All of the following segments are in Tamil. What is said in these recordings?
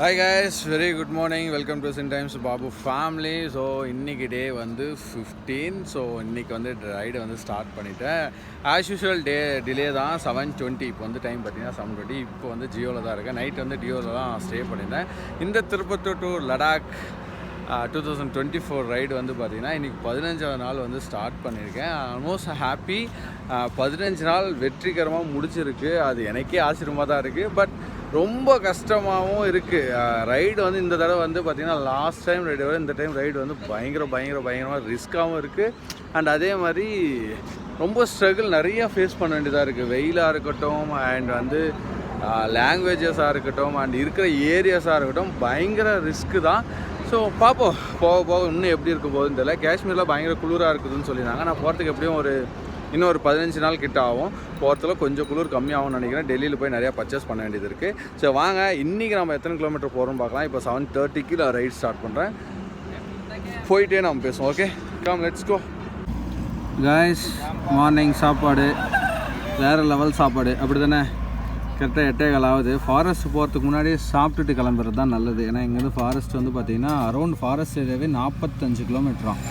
Hi guys very good morning welcome to sin times Babu family so இன்னைக்கு டே வந்து ஃபிஃப்டீன் ஸோ இன்றைக்கி வந்து ரைடு வந்து ஸ்டார்ட் பண்ணிவிட்டேன் ஆஸ் யூஷுவல் டே டிலே தான். செவன் டுவெண்ட்டி இப்போ வந்து டைம் பார்த்தீங்கன்னா செவன் டுவெண்ட்டி இப்போ வந்து ஜியோவில் தான் இருக்கேன். நைட் வந்து டியோவில் தான் ஸ்டே பண்ணியிருந்தேன். இந்த Tirupattur to Ladakh two thousand twenty four ride வந்து பார்த்தீங்கன்னா இன்றைக்கி பதினஞ்சாவது நாள் வந்து ஸ்டார்ட் பண்ணியிருக்கேன். ஆல்மோஸ்ட் ஹாப்பி uh, பதினஞ்சு நாள் வெற்றிகரமாக முடிச்சிருக்கு அது எனக்கே ஆச்சரியமாக தான் இருக்குது பட் ரொம்ப கஷ்டமாகவும் இருக்குது ரைடு வந்து இந்த தடவை வந்து பார்த்திங்கன்னா லாஸ்ட் டைம் ரைடை விட இந்த டைம் ரைடு வந்து பயங்கர பயங்கர பயங்கரமாக ரிஸ்க்காகவும் இருக்குது அண்ட் அதே மாதிரி ரொம்ப ஸ்ட்ரகிள் நிறையா ஃபேஸ் பண்ண வேண்டியதாக இருக்குது வெயிலாக இருக்கட்டும் அண்ட் வந்து லாங்குவேஜஸாக இருக்கட்டும் அண்ட் இருக்கிற ஏரியாஸாக இருக்கட்டும் பயங்கர ரிஸ்க்கு தான். ஸோ பார்ப்போம் போக போக இன்னும் எப்படி இருக்க போகுதுன்னு தெரியல. காஷ்மீரில் பயங்கர குளிராக இருக்குதுன்னு சொல்லியிருந்தாங்க. நான் போகிறதுக்கு எப்படியும் ஒரு இன்னும் ஒரு பதினஞ்சு நாள் கிட்ட ஆகும். போகிறதுல கொஞ்சம் குளிர் கம்மியாகும்னு நினைக்கிறேன். டெல்லியில் போய் நிறையா பர்ச்சேஸ் பண்ண வேண்டியது இருக்குது ஸோ வாங்க. இன்றைக்கி நம்ம எத்தனை கிலோமீட்டர் போகிறோம்னு பார்க்கலாம். இப்போ செவன் தேர்ட்டிக்கு நான் ரைட் ஸ்டார்ட் பண்ணுறேன் போயிட்டே நம்ம பேசுவோம் okay come let's go guys morning சாப்பாடு. வேறு லெவல் சாப்பாடு. அப்படி தானே கரெக்டாக எட்டே கால் ஆகுது. ஃபாரஸ்ட் போகிறதுக்கு முன்னாடி சாப்பிட்டுட்டு கிளம்புறது தான் நல்லது. ஏன்னா இங்கேருந்து ஃபாரஸ்ட் வந்து பார்த்திங்கன்னா அரௌண்ட் ஃபாரஸ்ட் ஏரியாவே நாற்பத்தஞ்சு கிலோமீட்டராம்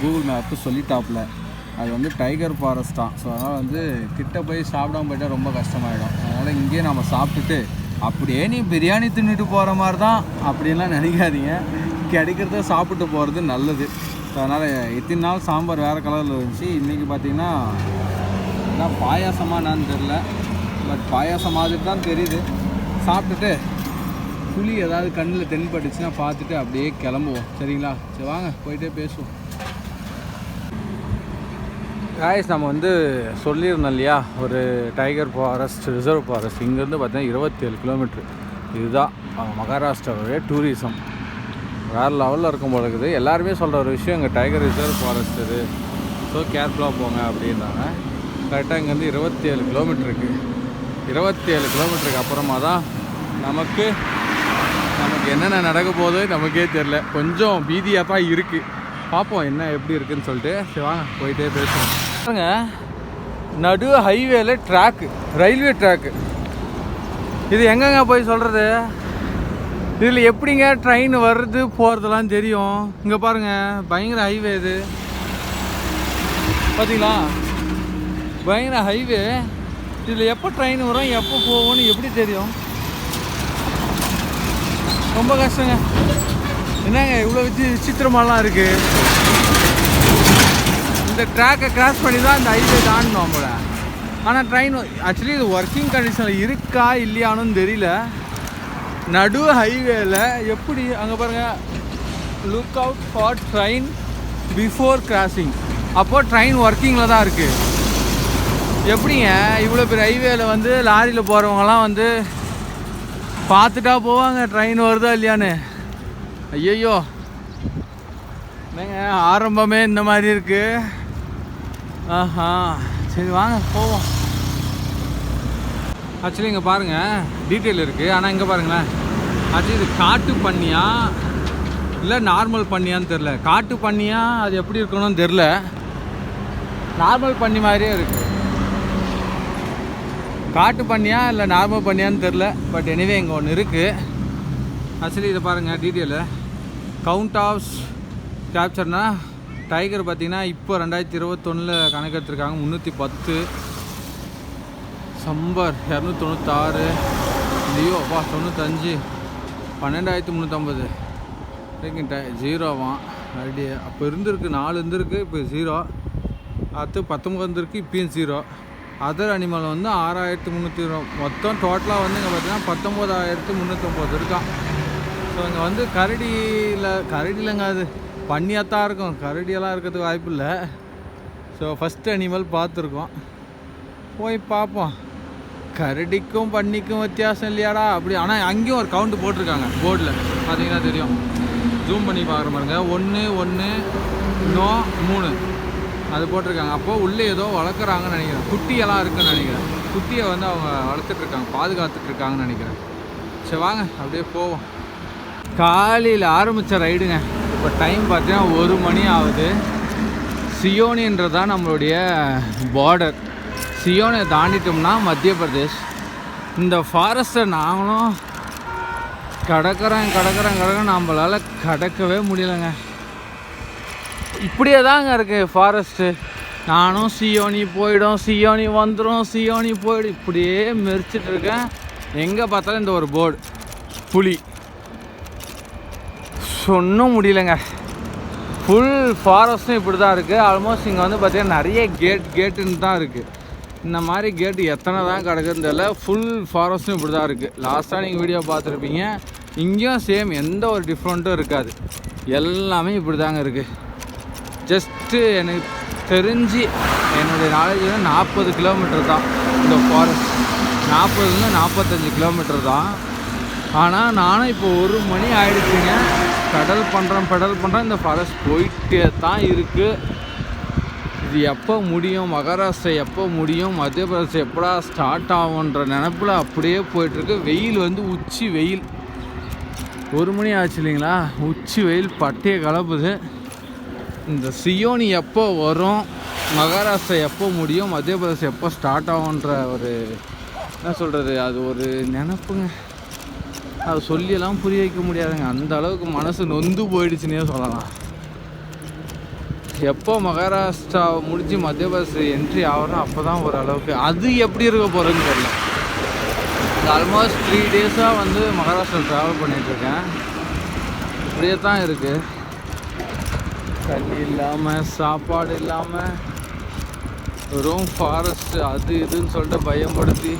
கூகுள் மேப்பு சொல்லிட்டாப்புல. அது வந்து டைகர் ஃபாரஸ்ட் தான். ஸோ அதனால் வந்து கிட்ட போய் சாப்பிடாம போயிட்டால் ரொம்ப கஷ்டமாயிடும். அதனால் இங்கேயே நம்ம சாப்பிட்டுட்டு அப்படியே நீ பிரியாணி தின்னுட்டு போகிற மாதிரி தான் அப்படின்லாம் நினைக்காதீங்க. கிடைக்கிறத சாப்பிட்டு போகிறது நல்லது. ஸோ அதனால் இத்தனை நாள் சாம்பார் வேறு கலரில் இருந்துச்சு. இன்றைக்கி பார்த்தீங்கன்னா என்ன பாயாசமாக என்னன்னு தெரில பட் பாயாசம் மாதிரி தான் தெரியுது. சாப்பிட்டுட்டு புளி ஏதாவது கண்ணில் தென்பட்டுச்சுன்னா பார்த்துட்டு அப்படியே கிளம்புவோம். சரிங்களா? சரி வாங்க போயிட்டே பேசுவோம். காய்ஸ் நம்ம வந்து சொல்லியிருந்தோம் இல்லையா? ஒரு டைகர் ஃபாரஸ்ட் ரிசர்வ் ஃபாரஸ்ட் இங்கேருந்து பார்த்தீங்கன்னா இருபத்தேழு கிலோமீட்ரு இதுதான் மகாராஷ்டிராவுடைய டூரிசம் வேறு லெவலில் இருக்கும் போல இருக்குது. எல்லாருமே சொல்கிற ஒரு விஷயம் இங்கே டைகர் ரிசர்வ் ஃபாரஸ்ட் இது. ஸோ கேர்ஃபுல்லாக போங்க அப்படின்றாங்க கரெக்டாக இங்கேருந்து இருபத்தேழு கிலோமீட்டர் இருக்குது இருபத்தேழு கிலோமீட்டருக்கு அப்புறமா தான் நமக்கு நமக்கு என்னென்ன நடக்க போகுது நமக்கே தெரில கொஞ்சம் பீதியாக தான் இருக்குது பார்ப்போம் என்ன எப்படி இருக்குதுன்னு சொல்லிட்டு. சரி வாங்க போயிட்டே பேசுவோம். பாருங்க. நடு ஹைவேல ட்ராக்கு ரயில்வே ட்ராக்கு இது எங்கங்க போய் சொல்கிறது இதில் எப்படிங்க ட்ரெயின் வர்றது போகிறதெல்லாம் தெரியும். இங்கே பாருங்க பயங்கர ஹைவே இது. பார்த்தீங்களா பயங்கர ஹைவே இதில் எப்போ ட்ரெயின் வரும் எப்போ போகும்னு எப்படி தெரியும்? ரொம்ப கஷ்டங்க. என்னங்க இவ்வளோ விசி விசித்திரமாலாம் இருக்குது இந்த ட்ராக்கை கிராஸ் பண்ணி தான் இந்த ஹைவே தாண்டணும் அவங்கள ஆனால் ட்ரெயின் ஆக்சுவலி இது ஒர்க்கிங் கண்டிஷனில் இருக்கா இல்லையானும் தெரியல. நடு ஹைவேல எப்படி அங்கே பாருங்கள் look out for train before crossing அப்போது ட்ரெயின் ஒர்க்கிங்கில் தான் இருக்குது எப்படிங்க? இவ்வளோ பெரிய ஹைவேல வந்து லாரியில் போகிறவங்கலாம் வந்து பார்த்துட்டா போவாங்க ட்ரெயின் வருதா இல்லையான்னு. ஐயோ என்னங்க ஆரம்பமே இந்த மாதிரி இருக்குது ஆஹா சரி வாங்க போவோம். ஆக்சுவலி இங்கே பாருங்கள் டீட்டெயில் இருக்குது ஆனால் இங்கே பாருங்களேன். ஆக்சுவலி இது காட்டு பண்ணியா? இல்லை நார்மல் பண்ணியான்னு தெரில காட்டு பண்ணியா? அது எப்படி இருக்கணும்னு தெரில நார்மல் பண்ணி மாதிரியே இருக்குது காட்டு பண்ணியா? இல்லை நார்மல் பண்ணியான்னு தெரில பட் எனிவே இங்கே ஒன்று இருக்குது ஆக்சுவலி இதை பாருங்கள் டீட்டெயிலு கவுண்ட் ஆஃப்ஸ் கேப்சர்னால் டைகர் பார்த்திங்கன்னா இப்போ ரெண்டாயிரத்தி இருபத்தொன்னில் கணக்கெடுத்துருக்காங்க. முந்நூற்றி பத்து. சம்பர் இரநூத்தி தொண்ணூத்தாறு லியோ அப்பா தொண்ணூத்தஞ்சு. பன்னெண்டாயிரத்தி முந்நூற்றம்பது செகண்ட் டை ஜீரோவான் ஐடியா. அப்போ இருந்திருக்கு நாலு இருந்திருக்கு இப்போ ஜீரோ. அடுத்து பத்தொம்பது இருந்திருக்கு இப்பயும் ஜீரோ. அதர் அனிமல் வந்து ஆறாயிரத்தி முந்நூற்றி மொத்தம் டோட்டலாக வந்து இங்கே பார்த்தீங்கன்னா பத்தொம்போதாயிரத்தி முந்நூற்றம்பது இருக்கான். ஸோ இங்கே வந்து கரடியில் கரடியிலங்க அது. பண்ணியாக தான் இருக்கும். கரடியெல்லாம் இருக்கிறதுக்கு வாய்ப்பு இல்லை. ஸோ ஃபஸ்ட் அனிமல் பார்த்துருக்கோம். போய் பார்ப்போம். கரடிக்கும் பன்னிக்கும் வித்தியாசம் இல்லையாடா? அப்படி ஆனால் அங்கேயும் ஒரு கவுண்ட் போட்டிருக்காங்க போர்டில் பார்த்தீங்கன்னா தெரியும். ஜூம் பண்ணி பார்க்குற பாருங்க. ஒன்று ஒன்று இன்னும் மூணு. அது போட்டிருக்காங்க. அப்போது உள்ளே ஏதோ வளர்க்குறாங்கன்னு நினைக்கிறேன். குட்டியெல்லாம் இருக்குன்னு நினைக்கிறேன். குட்டியை வந்து அவங்க வளர்த்துட்ருக்காங்க பாதுகாத்துட்ருக்காங்கன்னு நினைக்கிறேன். சரி வாங்க அப்படியே போவோம். காலையில் ஆரம்பித்த ரைடுங்க. இப்போ டைம் பார்த்தீங்கன்னா ஒரு மணி ஆகுது. சியோனின்றது தான் நம்மளுடைய பார்டர் சியோனை தாண்டிட்டோம்னா மத்திய பிரதேஷ். இந்த ஃபாரஸ்ட்டை நாங்களும் கடக்கிறேன் கடக்கிறேன் கடக்கிறேன் நம்மளால் கடக்கவே முடியலங்க. இப்படியே தாங்க இருக்குது ஃபாரஸ்ட்டு நானும் சியோனி போயிடும் சியோனி வந்துடும் சியோனி போயிடும். இப்படியே மெரிச்சிட்ருக்கேன் எங்கே பார்த்தாலும் இந்த ஒரு போர்டு புலி. ஒன்றும் முடியலங்க. ஃபுல் ஃபாரஸ்ட்டும் இப்படி தான் இருக்குது ஆல்மோஸ்ட் இங்கே வந்து பார்த்திங்கன்னா நிறைய கேட் கேட்டுன்னு தான் இருக்குது இந்த மாதிரி கேட்டு எத்தனை தான் கிடக்குன்னு தெரியல. ஃபுல் ஃபாரஸ்ட்டும் இப்படி தான் இருக்குது லாஸ்ட்டாக நீங்கள் வீடியோ பார்த்துருப்பீங்க. இங்கேயும் சேம் எந்த ஒரு டிஃப்ரெண்ட்டும் இருக்காது. எல்லாமே இப்படி தாங்க இருக்குது ஜஸ்ட்டு எனக்கு தெரிஞ்சு என்னுடைய நாலேஜ் வந்து நாற்பது கிலோமீட்டர் தான். இந்த ஃபாரஸ்ட் நாற்பதுலேருந்து நாற்பத்தஞ்சு கிலோமீட்டர் தான். ஆனால் நானும் இப்போ ஒரு மணி ஆயிடுச்சுங்க. பெடல் பண்ணுறேன் பெடல் பண்ணுறேன் இந்த ஃபாரஸ்ட் போயிட்டே தான் இருக்குது இது எப்போ முடியும்? மகாராஷ்டிரா எப்போ முடியும்? மத்திய பிரதேசம் எப்படா ஸ்டார்ட் ஆகுன்ற நினப்பில் அப்படியே போயிட்டுருக்கு. வெயில் வந்து உச்சி வெயில். ஒரு மணி ஆச்சு இல்லைங்களா? உச்சி வெயில் பட்டையை கலப்புது. இந்த சியோனி எப்போ வரும்? மகாராஷ்டிரா எப்போ முடியும்? மத்திய பிரதேசம் எப்போ ஸ்டார்ட் ஆகுன்ற ஒரு என்ன சொல்கிறது அது ஒரு நினப்புங்க. அதை சொல்லியெல்லாம் புரிய வைக்க முடியாதுங்க. அந்த அளவுக்கு மனசு நொந்து போயிடுச்சுன்னே சொல்லலாம். எப்போ மகாராஷ்டிரா முடிஞ்சு மத்திய பிரதேச என்ட்ரி ஆகிறோம் அப்போ தான் ஓரளவுக்கு அது எப்படி இருக்க போகிறதுன்னு தெரியல. ஆல்மோஸ்ட் த்ரீ டேஸாக வந்து மகாராஷ்டிரா ட்ராவல் பண்ணிகிட்ருக்கேன் இப்படியே தான் இருக்குது தண்ணி இல்லாமல் சாப்பாடு இல்லாமல் வெறும் ஃபாரஸ்ட்டு அது இதுன்னு சொல்லிட்டு பயன்படுத்தி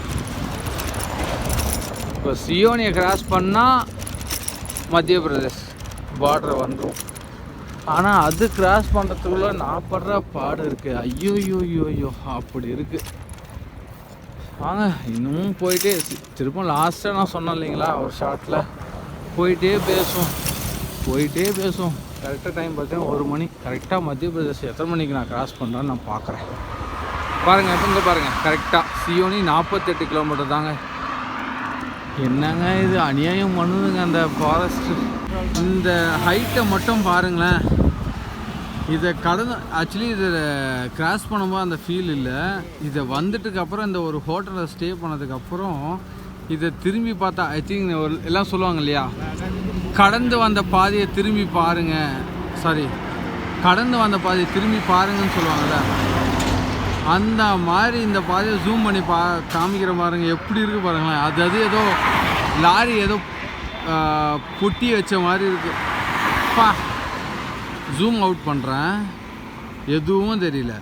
இப்போ சியோனியை கிராஸ் பண்ணால் மத்திய பிரதேஷ் பார்டர் வந்துடும் ஆனால் அது கிராஸ் பண்ணுறதுக்குள்ள நான் படுற பாடு இருக்குது ஐயோ ஐயோ ஐயோ ஐயோ அப்படி இருக்குது வாங்க இன்னமும் போயிட்டே சி- திரும்ப லாஸ்ட்டாக நான் சொன்னேன் இல்லைங்களா ஒரு ஷார்ட்டில் போயிட்டே பேசுவோம். போயிட்டே பேசுவோம். கரெக்டாக டைம் பார்த்தீங்கன்னா ஒரு மணி. கரெக்டாக மத்திய பிரதேஷ் எத்தனை மணிக்கு நான் கிராஸ் பண்ணுறேன்னு நான் பார்க்குறேன். பாருங்கள் இப்போ இங்கே பாருங்கள் கரெக்டாக சியோனி நாற்பத்தெட்டு கிலோமீட்டர் தாங்க. என்னங்க இது? அநியாயம் பண்ணுதுங்க அந்த ஃபாரஸ்ட் இந்த ஹைட்டை மட்டும் பாருங்களேன். இதை கடந்து ஆக்சுவலி இதை கிராஸ் பண்ணும்போது அந்த ஃபீல் இல்லை. இதை வந்துட்டுக்கப்புறம் இந்த ஒரு ஹோட்டலில் ஸ்டே பண்ணதுக்கப்புறம் இதை திரும்பி பார்த்தா ஐ திங்க் ஒரு எல்லாம் சொல்லுவாங்க இல்லையா? கடந்து வந்த பாதையை திரும்பி பாருங்க. சாரி கடந்து வந்த பாதையை திரும்பி பாருங்கன்னு சொல்லுவாங்கள்ல அந்த மாதிரி இந்த பாதையை ஜூம் பண்ணி பா காமிக்கிற பாருங்க எப்படி இருக்கு பாருங்களேன். அது அது ஏதோ லாரி ஏதோ பொட்டி வச்ச மாதிரி இருக்கு. பா. ஜூம் அவுட் பண்ணுறேன் எதுவும் தெரியல.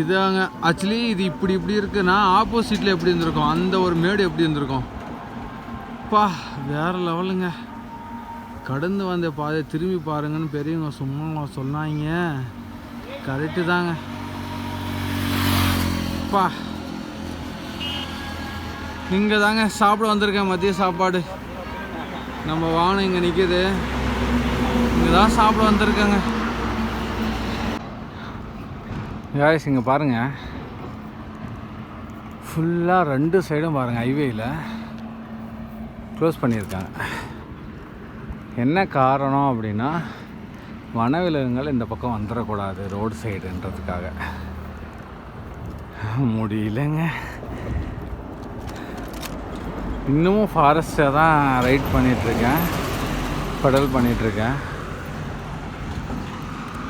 இதாங்க. ஆக்சுவலி இது இப்படி இப்படி இருக்குன்னா ஆப்போசிட்டில் எப்படி இருந்திருக்கும்? அந்த ஒரு மேடு எப்படி இருந்திருக்கும்? பா வேற லெவலுங்க. கடந்து வந்த பாதை திரும்பி பாருங்கன்னு பெரியவங்க சும்மா சொன்னாங்க. கரெக்டு தாங்க. அப்பா. இங்கே தாங்க சாப்பிட வந்திருக்கேன் மதிய சாப்பாடு. நம்ம வாகனம் இங்கே நிற்கிது இங்கே தான் சாப்பிட வந்திருக்கேங்க. காய்ஸ் இங்கே பாருங்கள் ஃபுல்லாக ரெண்டு சைடும் பாருங்கள் ஹைவேயில் க்ளோஸ் பண்ணியிருக்காங்க. என்ன காரணம் அப்படின்னா வனவிலங்குகள் இந்த பக்கம் வந்துடக்கூடாது ரோடு சைடுன்றதுக்காக முடியலங்க. இன்னமும் ஃபாரஸ்ட்டை தான் ரைட் பண்ணிகிட்ருக்கேன் பெடல் பண்ணிகிட்ருக்கேன்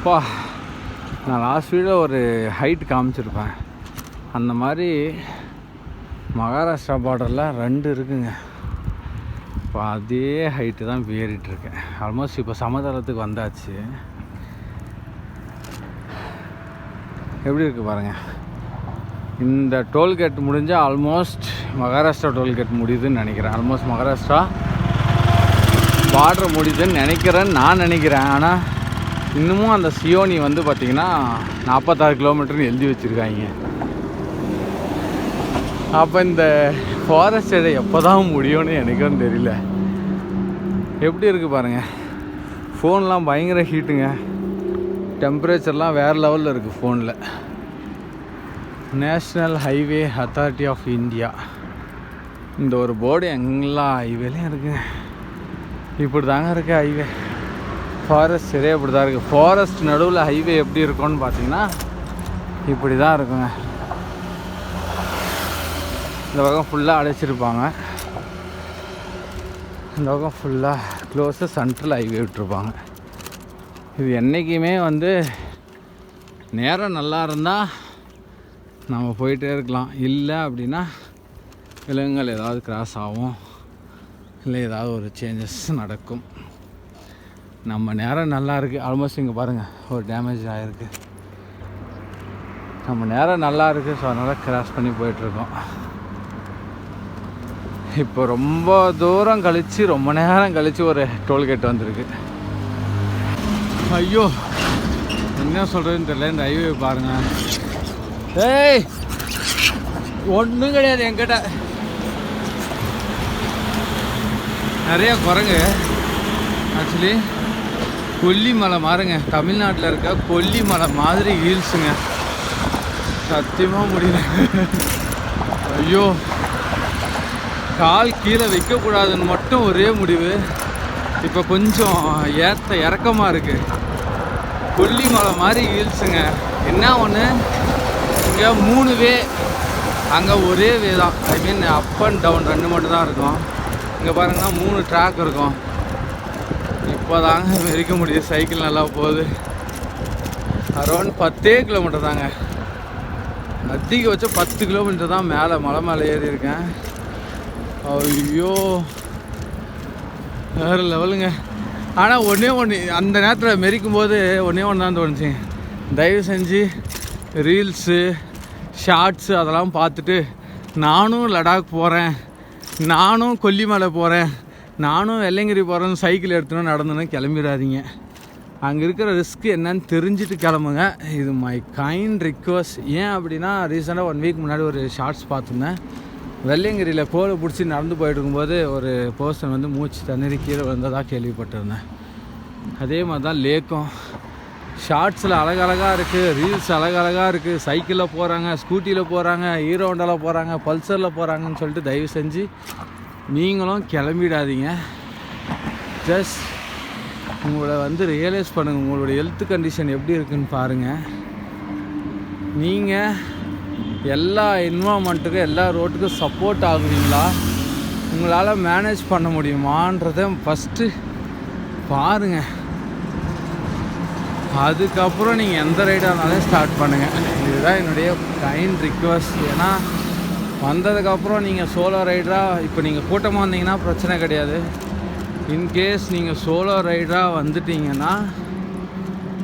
பா நான் லாஸ்ட் வீடியோ ஒரு ஹைட் காமிச்சிருப்பேன். அந்த மாதிரி மகாராஷ்டிரா பார்டரில் ரெண்டு இருக்குங்க. இப்போ அதே ஹைட்டு தான் ஏறிட்டுருக்கேன். ஆல்மோஸ்ட் இப்போ சமதளத்துக்கு வந்தாச்சு. எப்படி இருக்குது பாருங்கள் இந்த டோல்கேட் முடிஞ்சால் ஆல்மோஸ்ட் மகாராஷ்டிரா டோல்கேட் முடியுதுன்னு நினைக்கிறேன். ஆல்மோஸ்ட் மகாராஷ்டிரா பார்டர் முடியுதுன்னு நினைக்கிறேன்னு நான் நினைக்கிறேன். ஆனால் இன்னமும் அந்த சியோனி வந்து பார்த்திங்கன்னா நாற்பத்தாறு கிலோமீட்டர்னு எழுதி வச்சுருக்காங்க. அப்போ இந்த ஃபாரஸ்ட் ஏரியா எப்போ தான் முடியும்னு எனக்கும் தெரியல. எப்படி இருக்குது பாருங்கள் ஃபோன்லாம் பயங்கர ஹீட்டுங்க டெம்பரேச்சர்லாம் வேறு லெவலில் இருக்குது ஃபோனில் national highway authority of India. இந்த ஒரு போர்டு எங்கெல்லாம் ஹைவேலையும் இருக்குங்க இப்படி தாங்க இருக்குது ஹைவே. ஃபாரஸ்ட் சரியா இப்படி தான் இருக்குது ஃபாரஸ்ட் நடுவில் ஹைவே எப்படி இருக்கும்னு பார்த்தீங்கன்னா இப்படி தான் இருக்குங்க. இந்த பக்கம் ஃபுல்லாக அடைச்சிருப்பாங்க. இந்த பக்கம் ஃபுல்லாக க்ளோஸு சென்ட்ரல் ஹைவே விட்டுருப்பாங்க. இது என்றைக்குமே வந்து நேரம் நல்லா இருந்தால் நம்ம போயிட்டே இருக்கலாம். இல்லை அப்படின்னா விலங்குகள் ஏதாவது கிராஸ் ஆகும். இல்லை ஏதாவது ஒரு சேஞ்சஸ் நடக்கும். நம்ம நேரம் நல்லா இருக்குது ஆல்மோஸ்ட் இங்கே பாருங்கள் ஒரு டேமேஜ் ஆகிருக்கு நம்ம நேரம் நல்லா இருக்குது ஸோ அதனால் கிராஸ் பண்ணி போயிட்டுருக்கோம் இப்போ ரொம்ப தூரம் கழித்து ரொம்ப நேரம் கழித்து ஒரு டோல்கேட் வந்திருக்கு. ஐயோ என்ன சொல்கிறதுன்னு தெரியல. இந்த ஹைவே பாருங்கள் ஏய் ஒன்றும் கிடையாது என்கிட்ட. நிறைய குரங்கு. ஆக்சுவலி கொல்லிமலை மாறுங்க. தமிழ்நாட்டில் இருக்க கொல்லிமலை மாதிரி ஹீல்ஸுங்க. சத்தியமாக முடியல. ஐயோ. கால் கீழே வைக்கக்கூடாதுன்னு மட்டும் ஒரே முடிவு. இப்போ கொஞ்சம் ஏற்ற இறக்கமாக இருக்குது கொல்லிமலை மாதிரி ஹீல்ஸுங்க. என்ன ஒன்று இங்கே மூணு வே அங்கே ஒரே வே தான். ஐ மீன் அப் அண்ட் டவுன் ரெண்டு மட்டும் தான் இருக்கும். இங்கே பாருங்கன்னா மூணு ட்ராக் இருக்கும். இப்போ தாங்க மெரிக்க முடியுது. சைக்கிள் நல்லா போகுது. அரௌண்ட் பத்தே கிலோமீட்டர் தாங்க. அதிகபட்சம் பத்து கிலோமீட்டர் தான் மேலே மலை மேலே ஏறி இருக்கேன். ஐயோ வேறு லெவலுங்க. ஆனால் ஒன்றே ஒன்று அந்த நேரத்தில் மெரிக்கும் போது ஒன்றே ஒன்று தான் தோணுச்சு. தயவு செஞ்சு ரீல்ஸு ஷார்ட்ஸு அதெல்லாம் பார்த்துட்டு நானும் லடாக் போகிறேன் நானும் கொல்லிமலை போகிறேன் நானும் வெள்ளங்கிரி போகிறேன்னு சைக்கிள் எடுத்துன்னு நடந்துன்னு கிளம்பிடாதீங்க. அங்கே இருக்கிற ரிஸ்க் என்னன்னு தெரிஞ்சுட்டு கிளம்புங்க. இது மை கைண்ட் ரிக்வஸ்ட் ஏன் அப்படின்னா ரீசெண்டாக ஒன் வீக் முன்னாடி ஒரு ஷார்ட்ஸ் பார்த்துருந்தேன். வெள்ளையங்கிரியில் கோலை பிடிச்சி நடந்து போயிட்டு இருக்கும்போது ஒரு பர்சன் வந்து மூச்சு தண்ணீர் கீழே வந்ததாக கேள்விப்பட்டிருந்தேன். அதே மாதிரி தான் லேக்கும். ஷார்ட்ஸில் அழகழகாக இருக்குது ரீல்ஸ் அழகழகாக இருக்குது சைக்கிளில் போகிறாங்க ஸ்கூட்டியில் போகிறாங்க ஹீரோ ஹோண்டாவில் போகிறாங்க பல்சரில் போகிறாங்கன்னு சொல்லிட்டு தயவு செஞ்சு நீங்களும் கிளம்பிடாதீங்க. ஜஸ்ட் உங்களை வந்து ரியலைஸ் பண்ணுங்கள் உங்களோட ஹெல்த் கண்டிஷன் எப்படி இருக்குன்னு பாருங்கள் நீங்கள் எல்லா என்வாமெண்ட்டுக்கும் எல்லா ரோட்டுக்கும் சப்போர்ட் ஆகுவீங்களா உங்களால் மேனேஜ் பண்ண முடியுமான்றதை ஃபஸ்ட்டு பாருங்கள் அதுக்கப்புறம் நீங்கள் எந்த ரைடாக இருந்தாலும் ஸ்டார்ட் பண்ணுங்கள் இதுதான் என்னுடைய கைண்ட் ரிக்வஸ்ட் ஏன்னா வந்ததுக்கப்புறம் நீங்கள் சோலோ ரைடராக இப்போ நீங்கள் கூட்டமாக வந்தீங்கன்னா பிரச்சனை கிடையாது. இன்கேஸ் நீங்கள் சோலோ ரைடராக வந்துட்டீங்கன்னா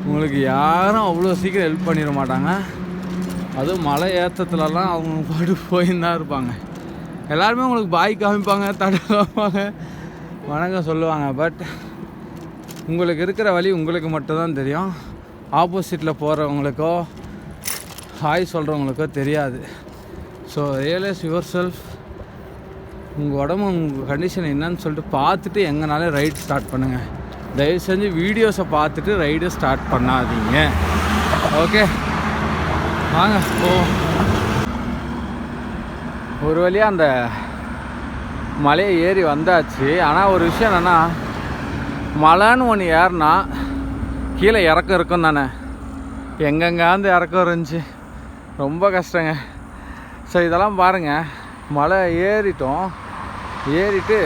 உங்களுக்கு யாரும் அவ்வளோ சீக்கிரம் ஹெல்ப் பண்ணிட மாட்டாங்க. அதுவும் மலை ஏற்றத்துலலாம் அவங்க பாட்டு போயின்னு தான் இருப்பாங்க. எல்லாருமே உங்களுக்கு பாய் காமிப்பாங்க தடை காமிப்பாங்க. வணக்கம் சொல்லுவாங்க பட் உங்களுக்கு இருக்கிற வழி உங்களுக்கு மட்டும்தான் தெரியும். ஆப்போசிட்டில் போகிறவங்களுக்கோ ஹாய் சொல்கிறவங்களுக்கோ தெரியாது. ஸோ ரியலைஸ் யுவர் செல்ஃப் உங்கள் உடம்பு உங்கள் கண்டிஷன் என்னன்னு சொல்லிட்டு பார்த்துட்டு எங்கனாலே ரைட் ஸ்டார்ட் பண்ணுங்கள் தயவு செஞ்சு வீடியோஸை பார்த்துட்டு ரைடு ஸ்டார்ட் பண்ணாதீங்க. ஓகே வாங்க ஓ ஒரு வழியாக அந்த மலையை ஏறி வந்தாச்சு. ஆனால் ஒரு விஷயம் என்னென்னா மலைன்னு ஒன்று ஏறினா கீழே இறக்கம் இருக்கும் தானே? எங்கெங்காந்து இறக்கம் இருந்துச்சு. ரொம்ப கஷ்டங்க. ஸோ இதெல்லாம் பாருங்கள் மலை ஏறிட்டோம். ஏறிட்டு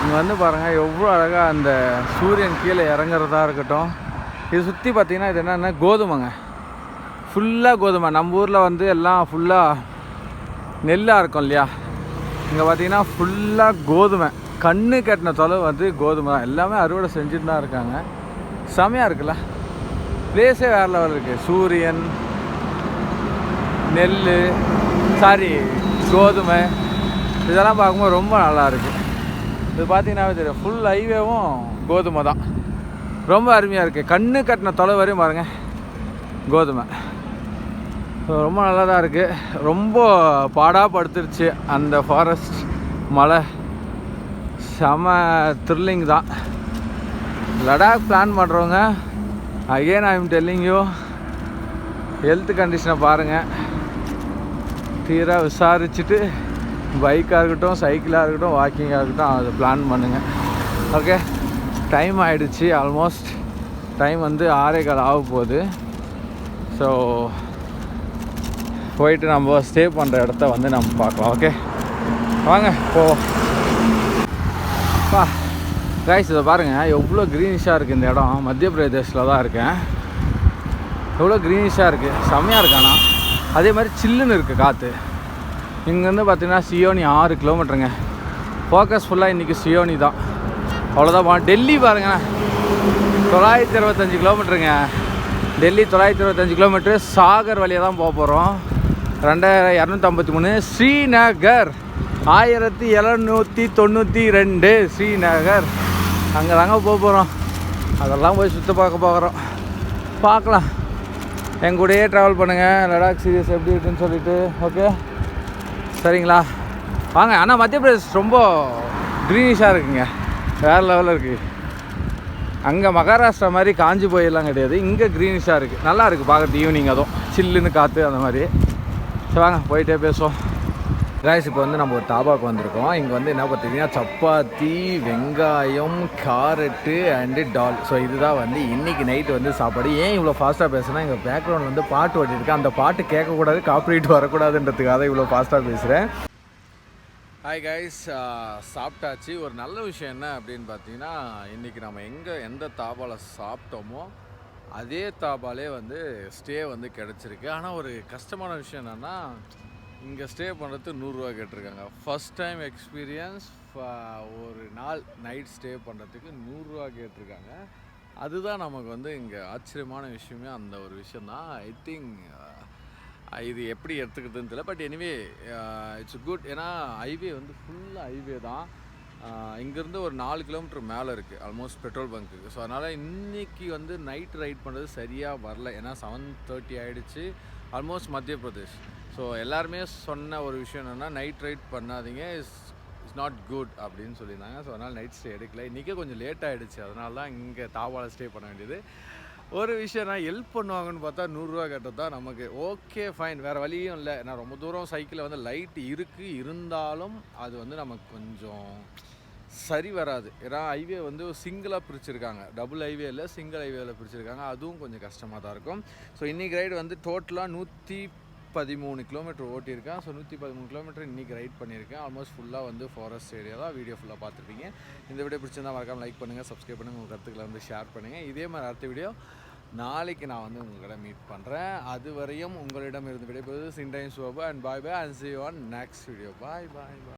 இங்கே வந்து பாருங்கள் எவ்வளோ அழகாக அந்த சூரியன் கீழே இறங்குறதா இருக்கட்டும். இது சுற்றி பார்த்திங்கன்னா இது என்னென்னா கோதுமைங்க. ஃபுல்லாக கோதுமை. நம்ம ஊரில் வந்து எல்லாம் ஃபுல்லாக நெல்லாக இருக்கும் இல்லையா? இங்கே பார்த்தீங்கன்னா ஃபுல்லாக கோதுமை. கண்ணு கட்டின தொலை வந்து கோதுமை தான். எல்லாமே அறுவடை செஞ்சுட்டு தான் இருக்காங்க. செமையாக இருக்குல்ல? பிளேஸே வேறு லெவல் இருக்குது சூரியன் நெல் சாரி கோதுமை. இதெல்லாம் பார்க்கும்போது ரொம்ப நல்லாயிருக்கு இது பார்த்தீங்கன்னாவே தெரியும். ஃபுல் ஹைவேவும் கோதுமை தான். ரொம்ப அருமையாக இருக்குது கண்ணு கட்டின தொலை வரையும் பாருங்கள் கோதுமை. ரொம்ப நல்லா தான் இருக்குது ரொம்ப பாடாக படுத்துருச்சு அந்த ஃபாரஸ்ட் மலை. செம த்ரில்லிங் தான். லடாக் பிளான் பண்ணுறவங்க again I am telling you health கண்டிஷனை பாருங்கள் தீராக விசாரிச்சுட்டு பைக்காக இருக்கட்டும் சைக்கிளாக இருக்கட்டும் வாக்கிங்காக இருக்கட்டும் அதை பிளான் பண்ணுங்கள் ஓகே டைம் ஆகிடுச்சு ஆல்மோஸ்ட் டைம் வந்து ஆறே கால் ஆக போகுது. ஸோ போயிட்டு நம்ம ஸ்டே பண்ணுற இடத்த வந்து நம்ம பார்க்கலாம். ஓகே வாங்க போ பா. கைஸ் இதை பாருங்கள் எவ்வளோ க்ரீனிஷாக இருக்குது இந்த இடம். மத்திய பிரதேஷில் தான் இருக்கேன். எவ்வளோ க்ரீனிஷாக இருக்குது செம்மையாக இருக்கானா அதே மாதிரி சில்லுன்னு இருக்குது காற்று இங்கேருந்து பார்த்தீங்கன்னா சியோனி ஆறு கிலோமீட்டருங்க ஃபோக்கஸ் ஃபுல்லாக இன்றைக்கி சியோனி தான். அவ்வளோதான் போ- டெல்லி பாருங்கண்ணா தொள்ளாயிரத்தி இருபத்தஞ்சி கிலோமீட்டருங்க டெல்லி தொள்ளாயிரத்தி இருபத்தஞ்சி கிலோமீட்டரு சாகர் வழியாக தான் போக போகிறோம் ரெண்டாயிரம் இரநூத்தம்பத்தி மூணு ஸ்ரீநகர். ஆயிரத்தி எழுநூற்றி தொண்ணூற்றி ரெண்டு ஸ்ரீநகர். அங்கே தாங்க போக போகிறோம் அதெல்லாம் போய் சுற்றி பார்க்க போகிறோம் பார்க்கலாம். என் கூடயே ட்ராவல் பண்ணுங்கள் லடாக் சீரியஸ் எப்படி இருக்குன்னு சொல்லிட்டு. ஓகே சரிங்களா? வாங்க. ஆனால் மத்திய பிரதேஷ் ரொம்ப க்ரீனிஷாக இருக்குங்க. வேறு லெவலில் இருக்குது அங்கே மகாராஷ்டிரா மாதிரி காஞ்சி போயெல்லாம் கிடையாது. இங்கே க்ரீனிஷாக இருக்குது நல்லா இருக்குது பார்க்குறது ஈவினிங் அதுவும். சில்லுன்னு காற்று அந்த மாதிரி. சரி வாங்க. போயிட்டே பேசுவோம். காய்ஸ் இப்போ வந்து நம்ம ஒரு தாபாவுக்கு வந்திருக்கோம். இங்கே வந்து என்ன பார்த்தீங்கன்னா சப்பாத்தி வெங்காயம் கேரட்டு அண்டு டால் ஸோ இதுதான் வந்து இன்றைக்கி நைட் வந்து சாப்பாடு. ஏன் இவ்வளோ ஃபாஸ்ட்டாக பேசுனா எங்கள் பேக்ரவுண்ட் வந்து பாட்டு ஓட்டிருக்கு அந்த பாட்டு கேட்கக்கூடாது காப்பிரைட் வரக்கூடாதுன்றதுக்காக இவ்வளோ ஃபாஸ்ட்டாக பேசுகிறேன் ஹாய் கைஸ் சாப்பிட்டாச்சு. ஒரு நல்ல விஷயம் என்ன அப்படின்னு பார்த்தீங்கன்னா இன்றைக்கி நம்ம எங்கே எந்த தாபாவில் சாப்பிட்டோமோ அதே தாபாலே வந்து ஸ்டே வந்து கிடச்சிருக்கு. ஆனால் ஒரு கஷ்டமான விஷயம் என்னென்னா இங்கே ஸ்டே பண்ணுறது நூறுரூவா கேட்டிருக்காங்க. ஃபஸ்ட் டைம் எக்ஸ்பீரியன்ஸ் ஒரு நாள் நைட் ஸ்டே பண்ணுறதுக்கு நூறுரூவா கேட்டிருக்காங்க. அதுதான் நமக்கு வந்து இங்கே ஆச்சரியமான விஷயமே அந்த ஒரு விஷயந்தான் ஐ திங்க் இது எப்படி எடுத்துக்கிறதுன்னு தெரியல. பட் எனிவே இட்ஸ் குட் ஏன்னா ஹைவே வந்து ஃபுல்லாக ஹைவே தான். இங்கேருந்து ஒரு நாலு கிலோமீட்டர் மேலே இருக்குது ஆல்மோஸ்ட் பெட்ரோல் பங்க்குக்கு ஸோ அதனால் இன்றைக்கி வந்து நைட் ரைட் பண்ணுறது சரியாக வரல. ஏன்னா செவன் தேர்ட்டி ஆகிடுச்சு ஆல்மோஸ்ட் மத்திய பிரதேஷ். ஸோ எல்லாருமே சொன்ன ஒரு விஷயம் என்னென்னா நைட் ரைட் பண்ணாதீங்க. இஸ் இட்ஸ் நாட் குட் அப்படின்னு சொல்லியிருந்தாங்க. ஸோ அதனால் நைட் ஸ்டே எடுக்கல. இன்றைக்கே கொஞ்சம் லேட் ஆகிடுச்சு அதனால தான் இங்கே தாவால ஸ்டே பண்ண வேண்டியது. ஒரு விஷயம் நான் ஹெல்ப் பண்ணுவாங்கன்னு பார்த்தா நூறுரூவா கேட்டது தான் நமக்கு ஓகே ஃபைன் வேறு வழியும் இல்லை. நான் ரொம்ப தூரம் சைக்கிளில் வந்து லைட் இருக்குது இருந்தாலும் அது வந்து நமக்கு கொஞ்சம் சரி வராது. ஏன்னா ஹைவே வந்து சிங்கிளாக பிரிச்சிருக்காங்க. டபுள் ஹைவே இல்லை சிங்கிள் ஹைவேல பிரிச்சிருக்காங்க. அதுவும் கொஞ்சம் கஷ்டமாக தான் இருக்கும். ஸோ இன்றைக்கி ரைடு வந்து டோட்டலாக நூற்றி பதிமூணு கிலோமீட்டர் ஓட்டியிருக்கேன். ஸோ நூற்றி பதிமூணு கிலோமீட்டர் இன்றைக்கி ரைட் பண்ணியிருக்கேன். ஆல்மோஸ்ட் ஃபுல்லாக வந்து ஃபாரஸ்ட் ஏரியா தான் வீடியோ ஃபுல்லாக பார்த்துருப்பீங்க. இந்த வீடியோ பிடிச்சிருந்தா மறக்காமல் லைக் பண்ணுங்கள் சப்ஸ்கிரைப் பண்ணுங்கள் உங்கள் கருத்துக்களை வந்து ஷேர் பண்ணுங்கள் இதே மாதிரி அடுத்த வீடியோ நாளைக்கு நான் வந்து உங்களிடம் மீட் பண்ணுறேன் அது வரையும் உங்களிடம் இருந்து விடைபெறுவது சின்டைன்ஸ் Babu and bye bye and see on next video bye bye bye